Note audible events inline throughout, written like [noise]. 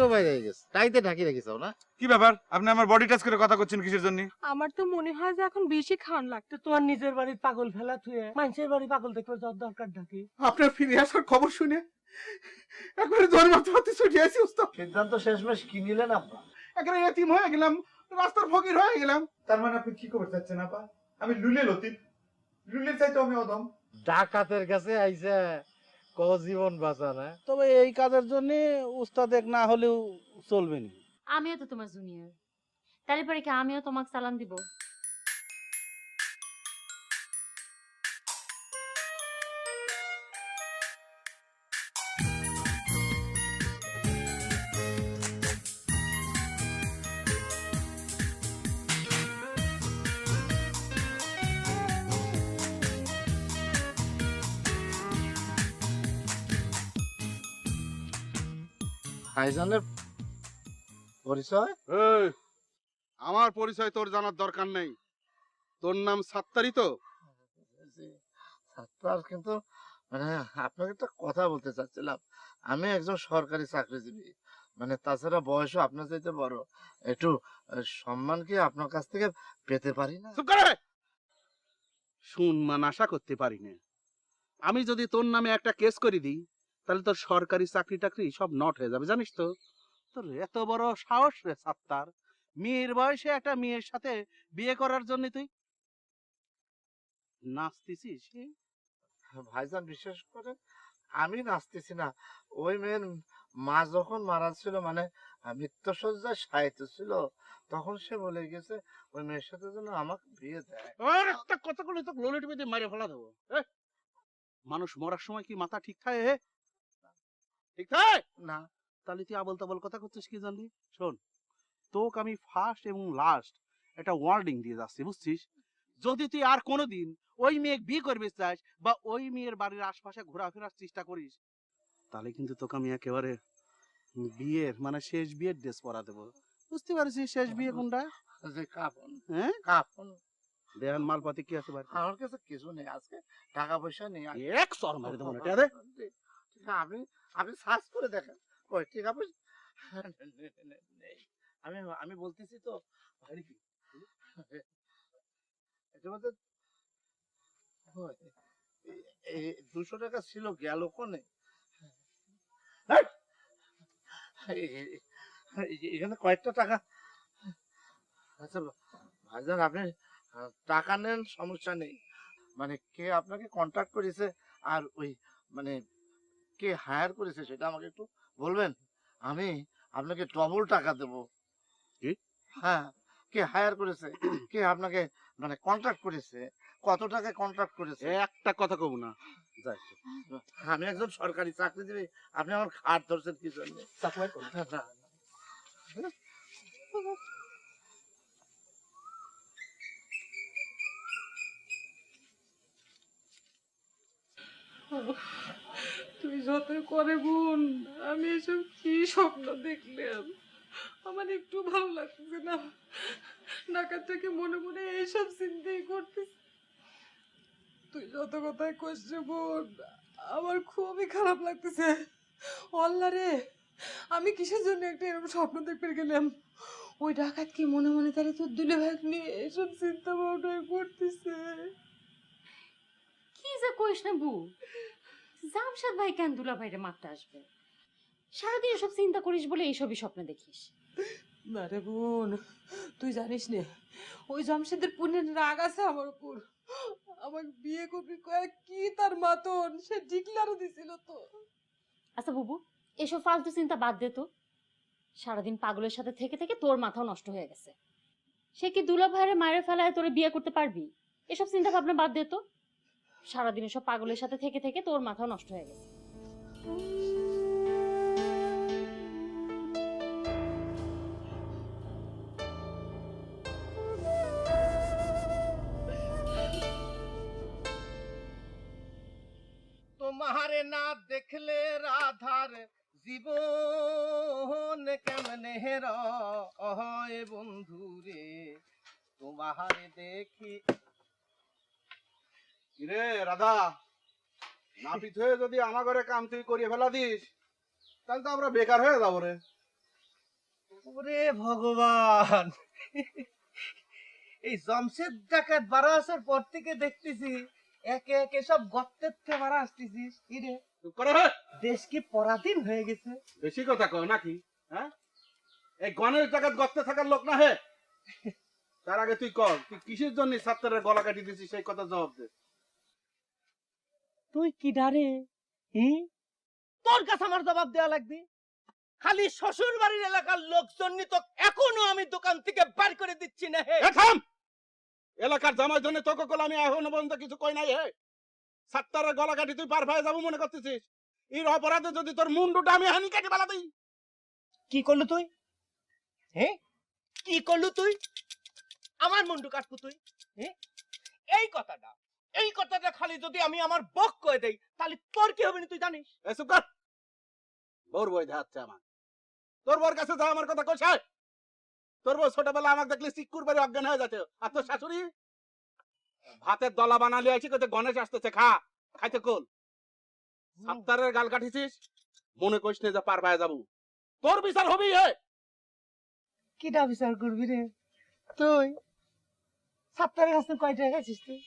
বডিও বাইরে হয়ে তাইতে ঢাকি রেখেছো না? কি ব্যাপার? আপনি আমার বডি টাচ করে কথা করছেন কিসের জন্য? আমার তো মনে হয় যে এখন বেশি খাওয়ান লাগতো। তোমার নিজের বাড়ির পাগল ফেলা থুয়ে মানুষের বাড়ি পাগল দেখবে যার দরকার নাকি আপনার ফিরে আসার খবর শুনে একবারে জোর মারতে মারতে ছুটে আসি উস্তাদ। সিদ্ধান্ত শেষমেশ কি নিলেন আপনার একবারে এতিম হয়ে গেলাম রাস্তার ফকির হয়ে গেলাম। তার মানে আপনি কি করতে চাচ্ছেন আপা? আমি লুলে লতিফ লুলের চাইতে আমি অদম। ডাকাতের কাছে আইসা ক জীবন বাঁচা না তবে এই কাজের জন্য উস্তাদ এক না হলেও চলবে না। আমিও তো তোমার জুনিয়র তাহলে পরে কি আমিও তোমাকে সালাম দিব? ভাইজানের পরিচয়? এই, আমার পরিচয় তোর জানার দরকার নেই। তোর নাম সাত্তারি তো? ছাত্র কিন্তু মানে আপনাকে একটা কথা বলতে চাচ্ছিলাম। আমি একজন সরকারি চাকরিজীবী। মানে তাছাড়া বয়সও আপনার চাইতে বড়। একটু সম্মান কি আপনার কাছ থেকে পেতে পারি না? সম্মান আশা করতে পারি না। আমি যদি তোর নামে একটা কেস করে দিই তাহলে তোর সরকারি চাকরি টাকরি সব নট হয়ে যাবে জানিস তো? তোর এত বড় সাহস রে সাত্তার। মেয়ের বয়সে একটা মেয়ের সাথে বিয়ে করার জন্য তুই নাচতেছিস? ভাইজান বিশ্বাস করেন আমি নাচতেছি না। ওই মেয়ের মা যখন মারা ছিল মানে মৃত্যুসজ্জায় সাহিত্য ছিল তখন সে বলে গেছে ওই মেয়ের সাথে যেন আমাকে বিয়ে দেয়। কথা বলে তো লোলেট বেঁধে মারে ফেলা দেবো? মানুষ মরার সময় কি মাথা ঠিক থাকে? ঠিক থাকে না তাহলে তুই আবল তাবল কথা করছিস কি জানলি শোন তোকে আমি ফার্স্ট এবং লাস্ট একটা ওয়ার্নিং দিয়ে যাচ্ছি বুঝছিস? যদি তুই আর কোনোদিন ওই মেয়ে বিয়ে করবে চাস বা ওই মেয়ের বাড়ির আশপাশে ঘোরাফেরার চেষ্টা করিস তাহলে কিন্তু তোকে আমি একেবারে বিয়ের মানে শেষ বিয়ের ড্রেস পরা দেবো। বুঝতে পারছিস শেষ বিয়ে কোনটা? যে কাপন হ্যাঁ? কাপন দেহান মালপাতি কি আছে আমার কাছে কিছু নেই আজকে টাকা পয়সা নেই। এক সর মারি দেবো না দে আপনি আপনি সার্চ করে দেখেন। ওই টাকা পয়সা আমি আমি বলতেছি তো ভারী দুশো টাকা ছিল, গেল কোনে? এখানে কয়েকটা টাকা। আচ্ছা ভাইজান, আপনি টাকা নেন, সমস্যা নেই। মানে কে আপনাকে কন্ট্যাক্ট করেছে, আর ওই মানে কে হায়ার করেছে সেটা আমাকে একটু বলবেন? আমি আপনাকে ডবল টাকা দেব। কি? হ্যাঁ কে হায়ার করেছে? কে আপনাকে মানে কন্ট্রাক্ট করেছে? কত টাকা কন্ট্রাক্ট করেছে? একটা কথা কব না। আমি একজন সরকারি চাকরি চাকরিজীবী আপনি আমার খাট ধরছেন কি জন্য? না। তুই যত করে বোন, আমি এসব কি স্বপ্ন দেখলাম? আমার একটু ভালো লাগছে না। ডাকাতটাকে মনে মনে এইসব চিন্তাই করতেছি। তুই যত কথাই কইস বোন, আমার খুবই খারাপ লাগতেছে। অল্লা রে, আমি কিসের জন্য একটা এরকম স্বপ্ন দেখতে গেলাম? ওই ডাকাত কি মনে মনে তাহলে তোর দুলে ভাগ নিয়ে এইসব চিন্তা ভাবনা করতেছে। কি যে কইস না বু জামশেদ ভাই কেন দুলা ভাইরে মারতে আসবে? সারাদিন এসব চিন্তা করিস বলে এইসবই স্বপ্ন দেখিস। না রে বোন তুই জানিস নে ওই জামশেদের পুণ্যের রাগ আছে আমার উপর। আমাকে বিয়ে করবি কয়ে কি তার মাতন সে ডিক্লারও দিছিল তো। আচ্ছা বুবু এসব ফালতু চিন্তা বাদ দে তো। সারাদিন পাগলের সাথে থেকে থেকে তোর মাথাও নষ্ট হয়ে গেছে। সে কি দুলা ভাইয়ের মায়ের ফেলায় তোরে বিয়ে করতে পারবি? এসব চিন্তা ভাবনা বাদ দে তো। সারাদিন সব পাগলের সাথে থেকে থেকে তোর মাথাও নষ্ট হয়ে গেছে। তোমারে না দেখলে রাধার জীবন কেমনে হয় বন্ধু রে তোমারে দেখি রে রাধা নাপিত হয়ে যদি আমার ঘরে কাম তুই করিয়ে ফেলা দিস তাহলে তো আমরা বেকার হয়ে যাব রে। ওরে ভগবান এই জমশেদ ডাকাত বাড়া আসার পর থেকে দেখতেছি একে একে সব গর্তের থেকে বাড়া আসতেছিস ইরে দেশ কি পরাধীন হয়ে গেছে? বেশি কথা কও নাকি হ্যাঁ? এই গণেশ জায়গা গর্তে থাকার লোক না হে? তার আগে তুই কর তুই কিসের জন্য ছাত্রের গলা কাটি দিছিস সেই কথা জবাব দে। তুই কি ডারে? হি তোর কাছে আমার জবাব দেওয়া লাগবে। খালি শ্বশুর বাড়ির এলাকার লোকজন তো এখনও আমি দোকান থেকে বার করে দিচ্ছি না হে। থাম! এলাকার জামার জন্য তোকে কল আমি এখনও পর্যন্ত কিছু কই নাই হে। ছাত্রের গলা কাটি তুই পার হয়ে যাব মনে করতেছিস? এর অপরাধে যদি তোর মুন্ডুটা আমি হানি কাটি বালা দিই। কি করলু তুই? হ্যাঁ কি করলু তুই? আমার মুন্ডু কাটবো তুই? হ্যাঁ এই কথাটা এই কথাটা খালি যদি আমি আমার বক করে দেই তাহলে তোর কি হবে না তুই জানিস? এসব কর। বউর বই দেখাচ্ছে আমার। তোর বউর কাছে যা আমার কথা কোথায় তোর বউ ছোটবেলা আমাকে দেখলে সিকুর বাড়ি অজ্ঞান হয়ে যাচ্ছে। আর তোর শাশুড়ি? ভাতের দলা বানালি আছি কোথায় গণেশ আসতেছে খা খাইতে কোল। সাত্তারের গাল কাটিছিস? মনে করিস না যে পার পায়ে যাব। তোর বিচার হবেই হে। কিটা বিচার করবি রে? তুই? সাপ্তাহের কাছে কয় টাকা গেছিস তুই?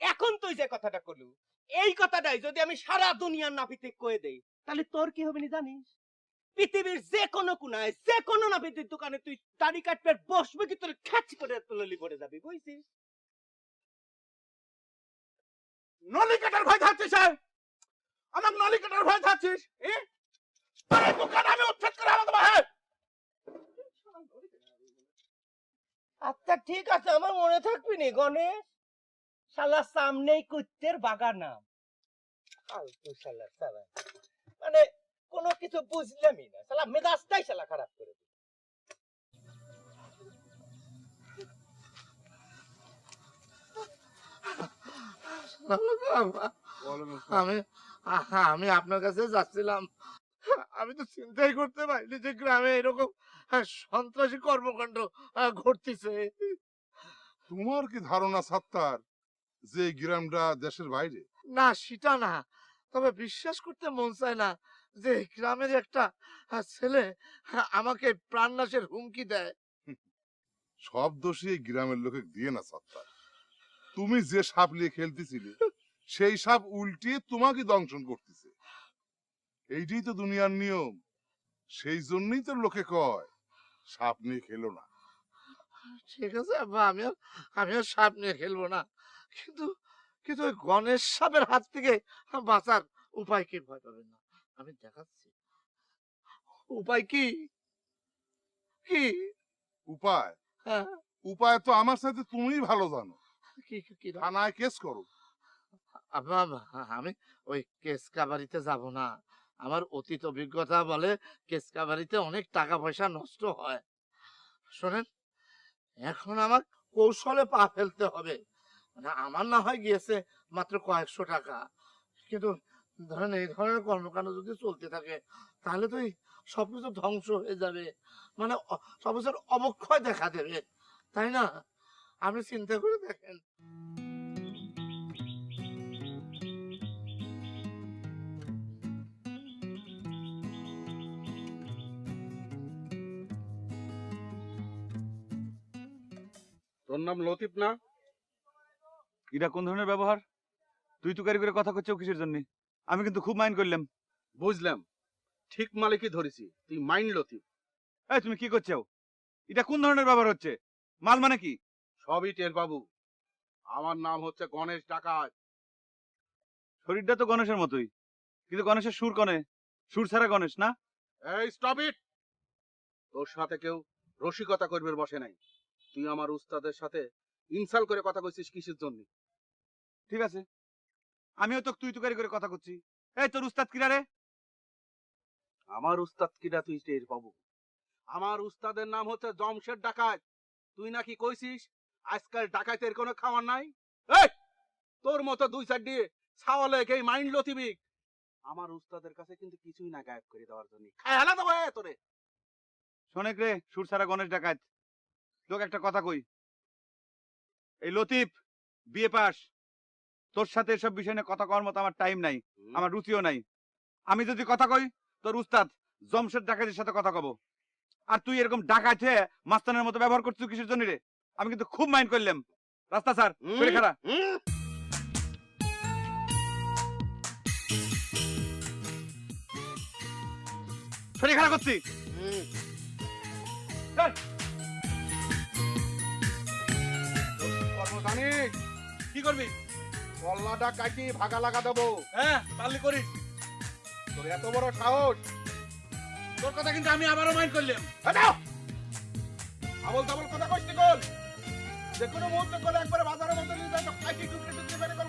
এখন তুই যে কথাটা করলু এই কথাটাই যদি আমি সারা দুনিয়ার নাপিতে কয়ে দেই, তাহলে তোর কি হবে না জানিস পৃথিবীর যে কোনো কোনায় যে কোনো নাপিতের দোকানে তুই দাড়ি কাটবে, বসবে কি তোর খ্যাচ করে তুললি পড়ে যাবি, বুঝছিস নলি কাটার ভয় থাকছিস? আমার নলি কাটার ভয় থাকছিস? দোকান আমি উচ্ছেদ করে আমাকে আচ্ছা ঠিক আছে আমার মনে থাকবি নি গণেশ। শালা সামনেই কুত্তের বাগান নাম ফালতু শালা শালা। মানে কোনো কিছু বুঝলামই না। শালা মেজাজটাই শালা খারাপ করে দিল। আমি আমি আপনার কাছে যাচ্ছিলাম। আমি তো চিন্তাই করতে পারিনি যে গ্রামে এরকম সন্ত্রাসী কর্মকাণ্ড ঘটতেছে। তোমার কি ধারণা সাত্তার যে গ্রামটা দেশের বাইরে? না সেটা না। তবে বিশ্বাস করতে মন চায় না যে গ্রামের একটা ছেলে আমাকে প্রাণনাশের হুমকি দেয়। সব দোষী এই গ্রামের লোকে দিয়ে না সাত্তার। তুমি যে সাপ নিয়ে খেলতেছিলে সেই সাপ উল্টিয়ে তোমাকে দংশন করতেছে। এইটাই তো দুনিয়ার নিয়ম। সেই জন্যই তো লোকে কয় সাপ নিয়ে খেলো না। ঠিক আছে আব্বা আমি আর আমি আর সাপ নিয়ে খেলব না। কিন্তু কিন্তু ওই গণেশ সাপের হাত থেকে বাঁচার উপায় কি ভয় পাবেন না? আমি দেখাচ্ছি। উপায় কি? কি? উপায়? হ্যাঁ। উপায় তো আমার সাথে তুমিই ভালো জানো। কি কি- থানায় কেস করো। আব্বা আমি ওই কেসকা বাড়িতে যাব না। আমার অতীত অভিজ্ঞতা বলে কেসকা বাড়িতে অনেক টাকা পয়সা নষ্ট হয়। শোনেন, এখন আমার কৌশলে পা ফেলতে হবে। মানে আমার না হয় গিয়েছে মাত্র কয়েকশো টাকা। কিন্তু ধরেন এই ধরনের কর্মকাণ্ড যদি চলতে থাকে, তাহলে তো সবকিছু ধ্বংস হয়ে যাবে। মানে সবকিছুর অবক্ষয় দেখা দেবে। তাই না? আপনি চিন্তা করে দেখেন। তোর নাম লতিফ না? এটা কোন ধরনের ব্যবহার? তুই তুকারি করে কথা করছ কিসের জন্য? আমি কিন্তু খুব মাইন্ড করলাম। বুঝলাম। ঠিক মালিকই ধরেছি। তুই মাইন্ড লতিফ। এই তুমি কি করছ এটা কোন ধরনের ব্যবহার হচ্ছে? মাল মানে কি? সবই টের বাবু আমার নাম হচ্ছে গণেশ ডাকাত। শরীরটা তো গণেশের মতোই। কিন্তু গণেশের সুর কনে? সুর ছাড়া গণেশ না? এই স্টপ ইট তোর সাথে কেউ রসিকতা করবে বসে নাই। তুই আমার উস্তাদের সাথে ইনসাল করে কথা কইছিস কিসের জন্য? ঠিক আছে। আমিও তো তুই তুকারি করে কথা করছি। এই তোর উস্তাদ কিরা রে? আমার উস্তাদ কিরা তুই টের পাবো? আমার উস্তাদের নাম হচ্ছে জমশেদ ডাকাত। তুই নাকি কইছিস আজকাল ডাকাতের কোনো খাওয়ার নাই? এই তোর মতো দুই চার দিয়ে ছাওয়ালে এই মাইন্ড লতিবিক আমার উস্তাদের কাছে কিন্তু কিছুই না গায়েব করে দেওয়ার জন্য। খেয়ালা দেবো এ তোরে। শোনেক রে সুর ছাড়া গণেশ ডাকাত। লোক একটা কথা কই। এই লতিফ বিয়ে পাস। তোর সাথে এসব বিষয় নিয়ে কথা কওয়ার মতো আমার টাইম নাই আমার রুচিও নাই। আমি যদি কথা কই তোর উস্তাদ জমশেদ ডাকাতের সাথে কথা কব। আর তুই এরকম হয়ে মাস্তানের মতো ব্যবহার করছিস কিসের জন্য রে? আমি কিন্তু খুব মাইন্ড করলাম। রাস্তা স্যার খারা শরীর খারাপ করছি। কর্মধানিক কি করবি? কল্লাটা কাটি ভাগা লাগা দেবো। হ্যাঁ পারলি করিস। তোর এত বড় সাহস। তোর কথা কিন্তু আমি আবারও মাইন্ড করলাম। আবল তাবল কথা কইতে কল যে কোনো মুহূর্তে করে একবারে বাজারের মধ্যে নিয়ে যাই কাটি টুকরি টুকরি করে কল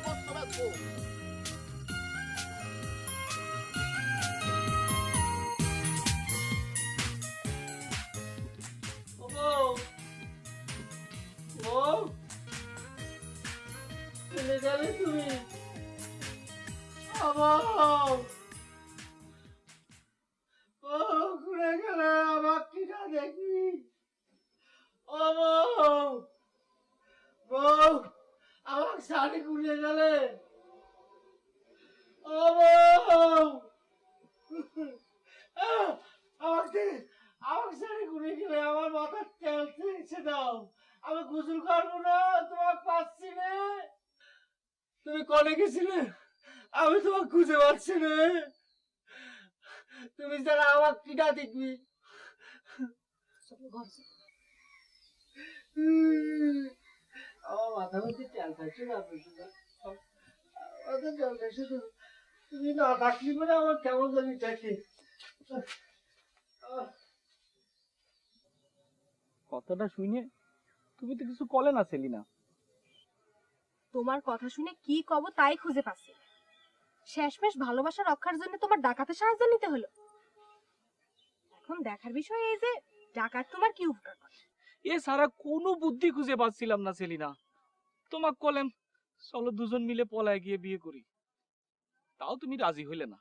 শাড়ি ঘুরে গেলে আমাকে শাড়ি ঘুরে গেলে আমার মাথার তেল এসে দাও। আমি গোসল করব না তোমার পাচ্ছি না। তুমি কনে গেছিলে? আমি তোমার খুঁজে পাচ্ছি না। তুমি যারা আমার কিনা দেখবি। আমার মাথা মধ্যে তেল থাকছে না মাথা তেল থাকছে তো তুমি না থাকলি মানে আমার কেমন জানি থাকে। কথাটা শুনে তুমি তো কিছু কলে না সেলিনা। তোমার কথা শুনে কি কব তাই খুঁজে পাচ্ছি। শেষমেশ ভালোবাসা রক্ষার জন্য তোমার ডাকাতে সাহায্য নিতে হলো। এখন দেখার বিষয় এই যে ডাকাত তোমার কি উপকার করে? এ কোনো বুদ্ধি খুঁজে পাচ্ছিলাম না সেলিনা। তোমাক কলেম চলো দুজন মিলে পলায় গিয়ে বিয়ে করি। তাও তুমি রাজি হইলে না।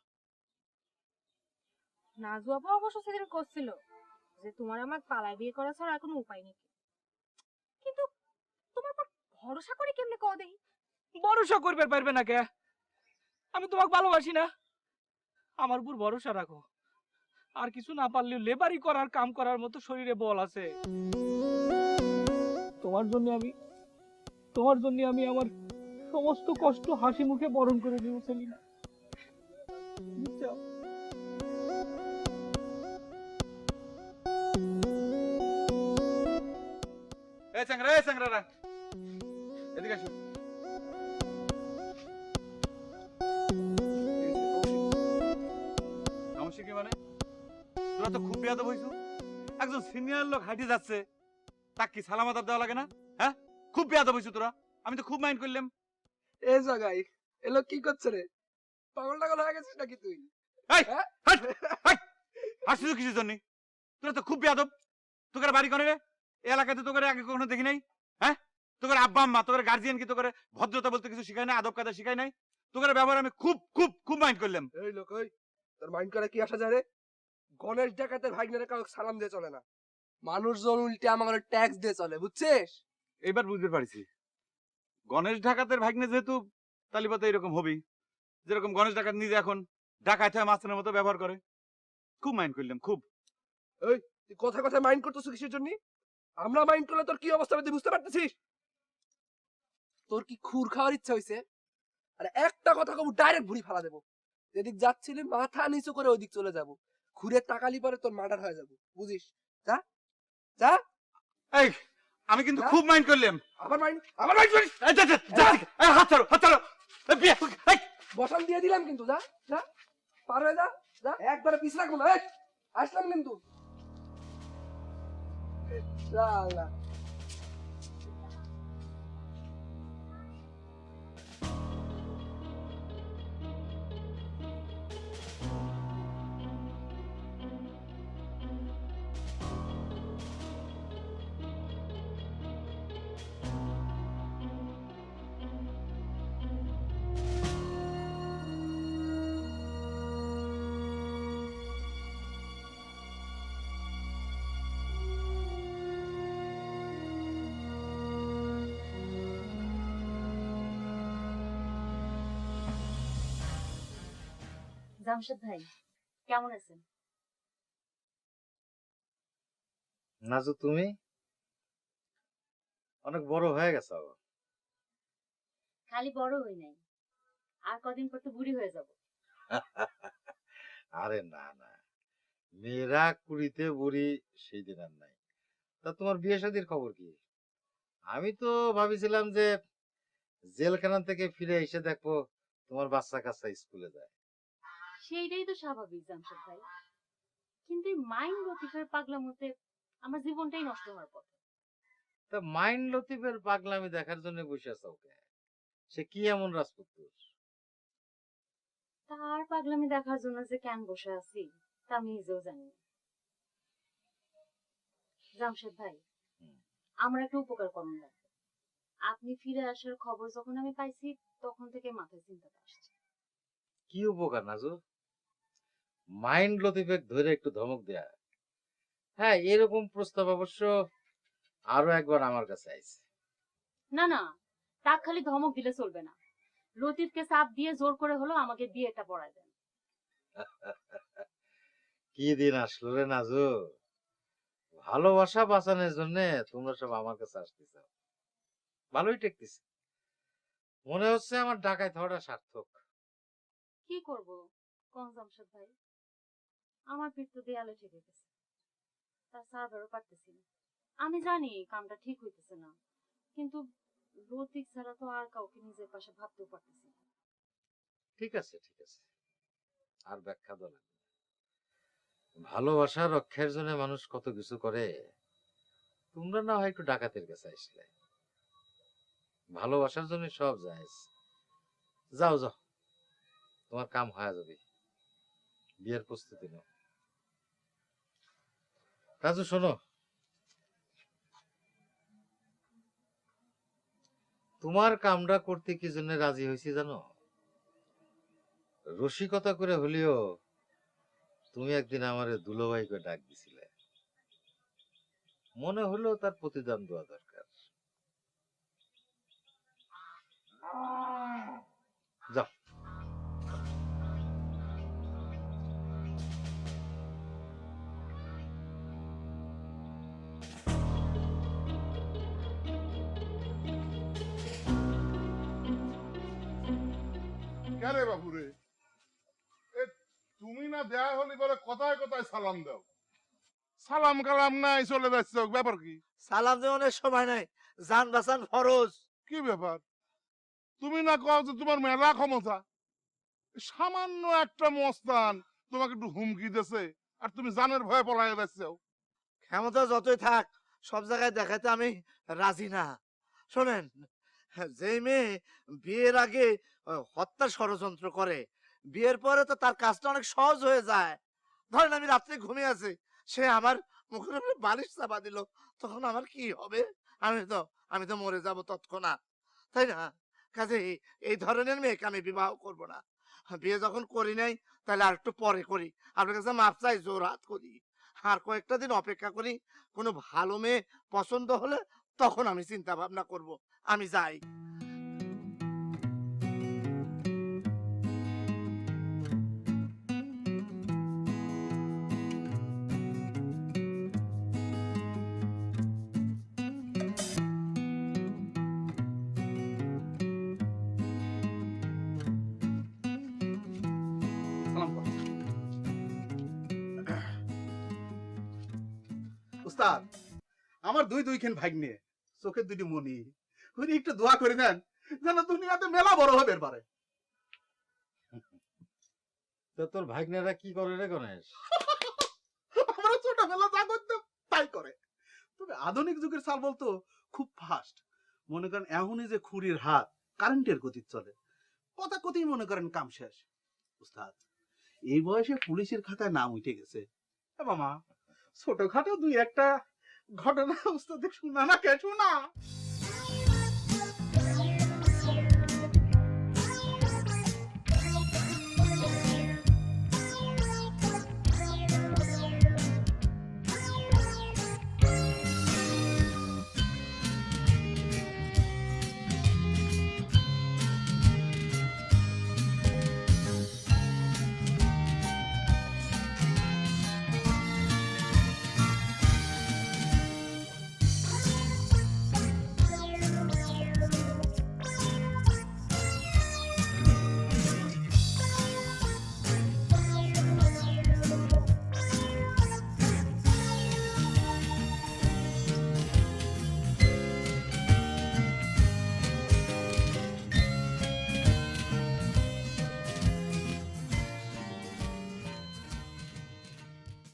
নাজু আপু অবশ্য সেদিন করছিল যে তোমার আমার পালায় বিয়ে করা ছাড়া আর কোনো উপায় নেই। কিন্তু তোমার পর ভরসা করে কেমনে কও দেই? ভরসা করবে পারবে না কে? আমি তোমাকে ভালোবাসি না। আমার উপর ভরসা রাখো। আর কিছু না পারলেও লেবারি করার কাম করার মতো শরীরে বল আছে। তোমার জন্য আমি, তোমার জন্য আমি আমার সমস্ত কষ্ট হাসি মুখে বরণ করে নিব, সেলিনা। মানে? তোরা তো খুব বিয়াদব হইছো। একজন সিনিয়র লোক হাঁটি যাচ্ছে। তাক কি সালাম আদাব দেওয়া লাগে না? হ্যাঁ? খুব বিয়াদব হইছো তোরা। আমি তো খুব মাইন্ড করলাম। এই জায়গায় এলো কি করছে রে? পাগল টাগল হয়ে গেছিস নাকি তুই? এই হাট হাট জন্য? তোরা তো খুব বিয়াদব। তোকে বাড়ি করে রে? এলাকাতে তোকে আগে কখনো দেখি নাই। হ্যাঁ? তোকে আব্বা আম্মা তোকে গার্জিয়ান কি তোকে ভদ্রতা বলতে কিছু শিখায় নাই আদব কাদা শিখায় নাই? তোকে ব্যবহার আমি খুব খুব খুব মাইন্ড করলাম। এই লোক ওই তোর মাইন্ড করে কি আসা যায় রে? গণেশ ডাকাতের ভাইগনারে কাউকে সালাম দিয়ে চলে না। মানুষজন উল্টে আমার ট্যাক্স দিয়ে চলে বুঝছিস? এবার বুঝতে পারছি। গণেশ ডাকাতের ভাগ্নে যেহেতু তালিবাতে এরকম হবেই। যেরকম গণেশ ডাকাত নিজে এখন ডাকাত হয়ে মাস্টারের মতো ব্যবহার করে। খুব মাইন্ড করলাম খুব। ওই তুই কথা কথা মাইন্ড করতেছ কিসের জন্য? আমরা মাইন্ড করলে তোর কি অবস্থা হবে তুই বুঝতে পারতেছিস? তোর কি খুর খাওয়ার ইচ্ছা হইছে? আর একটা কথা কব ডাইরেক্ট ভুড়ি ফালা দেবো। যেদিক যাচ্ছিলি মাথা নিচু করে ওইদিক চলে যাব। ঘুরে তাকালি পরে তোর মার্ডার হয়ে যাব বুঝিস? যা। যা। এই আমি কিন্তু খুব মাইন্ড করলাম। আবার মাইন্ড আবার মাইন্ড করিস। এই, যা, যা, যা, এই, হাত ছাড়ো হাত ছাড়ো। এই, বিয়ে, এই, বসান দিয়ে দিলাম কিন্তু যা যা। পার হয়ে যা যা। একবারে পিছ রাখব না এই, আসলাম কিন্তু। শালা। জামশেদ ভাই কেমন আছেন? নাজু তুমি? অনেক বড় হয়ে গেছো খালি বড় হই নাই আর কদিন পর তো বুড়ি হয়ে যাব। [laughs] আরে না না মেয়েরা কুড়িতে বুড়ি সেই দিন আর নাই। তা তোমার বিয়ে শাদির খবর কি? আমি তো ভাবিছিলাম যে জেলখানা থেকে ফিরে এসে দেখব তোমার বাচ্চা কাচ্চা স্কুলে যায়। সেইটাই তো স্বাভাবিক জামশেদ ভাই। কিন্তু এই মাইন্ড লতিফের পাগলামোতে আমার জীবনটাই নষ্ট হওয়ার পথে। তা মাইন্ড লতিফের পাগলামি দেখার জন্য বসে আছো ওকে সে কি এমন রাজপুত্র তার পাগলামি দেখার জন্য যে কেন বসে আছি তা আমি নিজেও জানি জামশেদ ভাই আমার একটা উপকার করুন লাগবে। আপনি ফিরে আসার খবর যখন আমি পাইছি তখন থেকে মাথায় চিন্তাটা আসছে। কি উপকার নাজু মাইন্ড লতিফে ধরে একটু ধমক দেয়া। হ্যাঁ এরকম প্রস্তাব অবশ্য আরও একবার আমার কাছে আইছে। না না তা খালি ধমক দিলে চলবে না। লতিফকে চাপ দিয়ে জোর করে হলো আমাকে বিয়েটা পড়ায় দেন। [laughs] কি দিন আসলো রে নাজু? ভালোবাসা বাঁচানোর জন্য তোমরা সব আমার কাছে আসতেছ। ভালোই টেকতেছে। মনে হচ্ছে আমার ডাকায় হওয়াটা সার্থক। কি করব? কোন জামশেদ ভাই। আমার পিঠ তো দেয়ালে ঠেকে গেছে। তার সার্ভারও পারতেছি না। আমি জানি কামটা ঠিক হইতেছে না, কিন্তু লতিক ছাড়া তো আর কাউকে নিজের পাশে ভাবতেও পারতেছি না। ঠিক আছে ঠিক আছে। আর ব্যাখ্যা দেওয়া ভালোবাসা রক্ষার জন্য মানুষ কত কিছু করে, তোমরা না হয় একটু ডাকাতের কাছে আসলে। ভালোবাসার জন্য সব যায় যাও যাও। তোমার কাম হয়ে যাবে। বিয়ের প্রস্তুতি নাও। রাজু, শোনো। তোমার কামটা করতে কি জন্য রাজি হয়েছি জানো? রসিকতা করে হলেও তুমি একদিন আমারে দুলোভাই করে ডাক দিছিলে। মনে হলো তার প্রতিদান দেওয়া দরকার। বাবুরে। এ তুমি না দেয়া হলি বলে কথায় কথায় সালাম দাও। সালাম কালাম নাই চলে যাচ্ছ ব্যাপার কি? সালাম দেওয়ানোর সময় নাই জান ফরজ। কি ব্যাপার? তুমি না কও যে তোমার মেলা ক্ষমতা? সামান্য একটা মস্তান তোমাকে একটু হুমকি দেছে আর তুমি জানের ভয়ে পলায় যাচ্ছ। ক্ষমতা যতই থাক সব জায়গায় দেখাতে আমি রাজি না। শোনেন যে মেয়ে বিয়ের আগে হত্যার ষড়যন্ত্র করে, বিয়ের পরে তো তার কাজটা অনেক সহজ হয়ে যায়। ধরেন আমি রাত্রে ঘুমিয়ে আছি, সে আমার মুখের উপরে বালিশ চাপা দিল, তখন আমার কি হবে? আমি তো আমি তো মরে যাব তৎক্ষণাৎ, তাই না? কাজে এই ধরনের মেয়েকে আমি বিবাহ করব না। বিয়ে যখন করি নাই, তাহলে আর একটু পরে করি। আপনার কাছে মাপ চাই, জোর হাত করি। আর কয়েকটা দিন অপেক্ষা করি, কোনো ভালো মেয়ে পছন্দ হলে তখন আমি চিন্তা ভাবনা করব আমি যাই। দুই দুইখান ভাগ্নে চোখের দুটি মনি একটু দোয়া করে দেন যেন দুনিয়াতে মেলা বড় হবে পারে তো তোর ভাগ্নেরা কি করে রে গণেশ? আমরা ছোটবেলা যা করতাম তাই করে। তবে আধুনিক যুগের সাল বলতো খুব ফাস্ট মনে করেন এখনই যে খুরির হাত কারেন্টের গতি চলে। কথা কথাই মনে করেন কাম শেষ। উস্তাদ এই বয়সে পুলিশের খাতায় নাম উঠে গেছে। মামা ছোটখাটো দুই একটা ঘটনা উস্তাদের শোনা না কে শোনা।